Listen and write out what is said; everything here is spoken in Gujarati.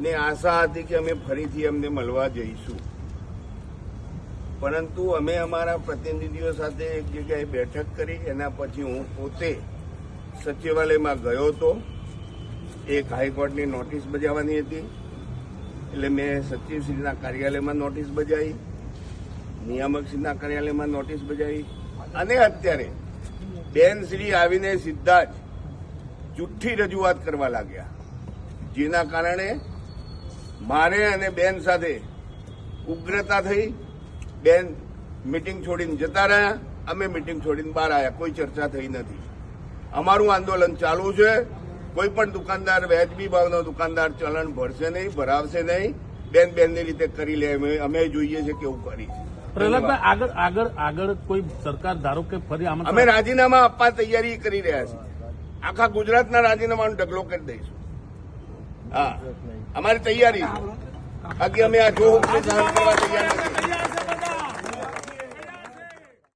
ને આશા હતી કે અમે ફરીથી અમને મળવા જઈશું. પરંતુ અમે અમારા પ્રતિનિધિઓ સાથે એક જગ્યાએ બેઠક કરી, એના પછી હું પોતે સચિવાલયમાં ગયો હતો. એક હાઈકોર્ટની નોટિસ બજાવવાની હતી. એટલે મેં સચિવશ્રીના કાર્યાલયમાં નોટિસ બજાવી, નિયામકશ્રીના કાર્યાલયમાં નોટિસ બજાવી. અને અત્યારે બેનશ્રી આવીને સીધા જ જુઠ્ઠી રજૂઆત કરવા લાગ્યા. જેના કારણે મારે અને બેન સાથે ઉગ્રતા થઈ. બેન મીટિંગ છોડીને જતા રહ્યા. અમે મીટિંગ છોડીને બહાર આવ્યા. કોઈ ચર્ચા થઈ નથી. અમારું આંદોલન ચાલુ છે. કોઈ પણ દુકાનદાર વ્યાજબી ભાવનો દુકાનદાર ચલણ ભરશે નહીં ભરાવશે નહીં. બેન બેનની રીતે કરી લે. અમે અમે જોઈએ છે કેવું કરી છે. પ્રહલાદભાઈ આગળ આગળ આગળ કોઈ સરકાર ધારો કે ફરી અમે રાજીનામા આપવા તૈયારી કરી રહ્યા છીએ. આખા ગુજરાતના રાજીનામાનો ઢગલો કરી દઈશું. હા. અમારી તૈયારી. બાકી અમે આ જો હુકમ સહન કરવા તૈયાર નથી.